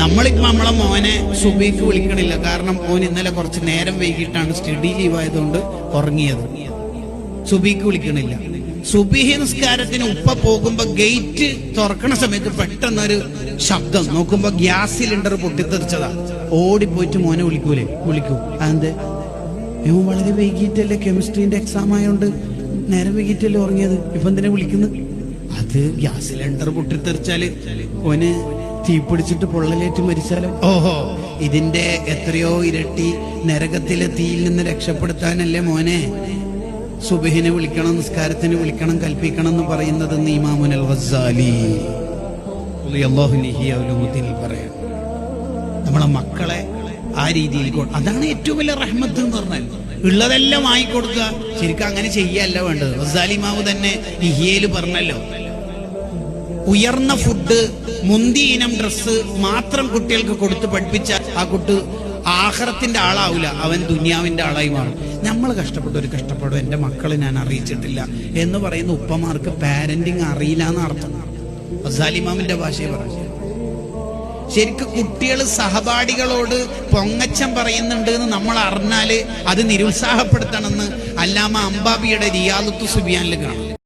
നമ്മളിപ്പോ നമ്മളെ മോനെ സുബിക്ക് വിളിക്കണില്ല. കാരണം മോൻ ഇന്നലെ കുറച്ച് നേരം വൈകിട്ടാണ് സ്റ്റഡി ലീവ് ആയതുകൊണ്ട് ഉറങ്ങിയത്. സുബിക്ക് വിളിക്കണില്ല. സുബിഹി നിസ്കാരത്തിന് ഉപ്പ പോകുമ്പോ ഗേറ്റ് തുറക്കണ സമയത്ത് പെട്ടെന്നൊരു ശബ്ദം. നോക്കുമ്പോ ഗ്യാസ് സിലിണ്ടർ പൊട്ടിത്തെറിച്ചതാ. ഓടിപ്പോയിട്ട് മോനെ വിളിക്കൂലേ? വിളിക്കൂ. അതെന്ത്? ഇവൻ വളരെ വൈകിട്ടല്ലേ കെമിസ്ട്രീന്റെ എക്സാം ആയതുകൊണ്ട് നേരം വൈകിട്ടല്ലേ ഉറങ്ങിയത്? ഇപ്പൊ എന്തിനാ വിളിക്കുന്നത് അത് ഗ്യാസ് സിലിണ്ടർ പൊട്ടിത്തെറിച്ചാൽ ഓന് തീ പിടിച്ചിട്ട് പൊള്ളലേറ്റ് മരിച്ചാലോ? ഓഹോ. ഇതിന്റെ എത്രയോ ഇരട്ടി നരകത്തിലെ തീയിൽ നിന്ന് രക്ഷപ്പെടുത്താനല്ലേ മോനെ? സുബഹിനെ വിളിക്കണം നിസ്കാരത്തിന് വിളിക്കണം കൽപ്പിക്കണം എന്ന് പറയുന്നത് ഗസാലി ഔലുമുദ്ദീൻ പറയാം നമ്മളെ മക്കളെ ആ രീതിയിൽ അതാണ് ഏറ്റവും വലിയ റഹ്മത്ത് എന്ന് പറഞ്ഞാൽ. ഉള്ളതെല്ലാം വാങ്ങിക്കൊടുക്കുക. ശരിക്കും അങ്ങനെ ചെയ്യല്ല വേണ്ടത്. ഗസാലി മാവ് തന്നെ ഇഹിയയിൽ പറഞ്ഞല്ലോ. ഉയർന്ന ഫുഡ് മുന്തി ഇനം ഡ്രസ്സ് മാത്രം കുട്ടികൾക്ക് കൊടുത്ത് പഠിപ്പിച്ച ആ കുട്ടി ആഹ്റത്തിന്റെ ആളാവില്ല അവൻ ദുനിയാവിന്റെ ആളായി മാറും. നമ്മൾ കഷ്ടപ്പെട്ടു ഒരു കഷ്ടപ്പെടും എന്റെ മക്കളെ ഞാൻ അറിയിച്ചിട്ടില്ല എന്ന് പറയുന്ന ഉപ്പമാർക്ക് പാരന്റിങ് അറിയില്ല എന്ന് അർത്ഥം. അസാലിമാമിന്റെ ഭാഷയെ പറഞ്ഞു. ശരിക്കും കുട്ടികൾ സഹപാഠികളോട് പൊങ്ങച്ചം പറയുന്നുണ്ട് എന്ന് നമ്മൾ അറിഞ്ഞാൽ അത് നിരുത്സാഹപ്പെടുത്തണമെന്ന് അല്ലാമ അംബാബിയുടെ റിയാദത്തു സുബിയാനിൽ കാണാം.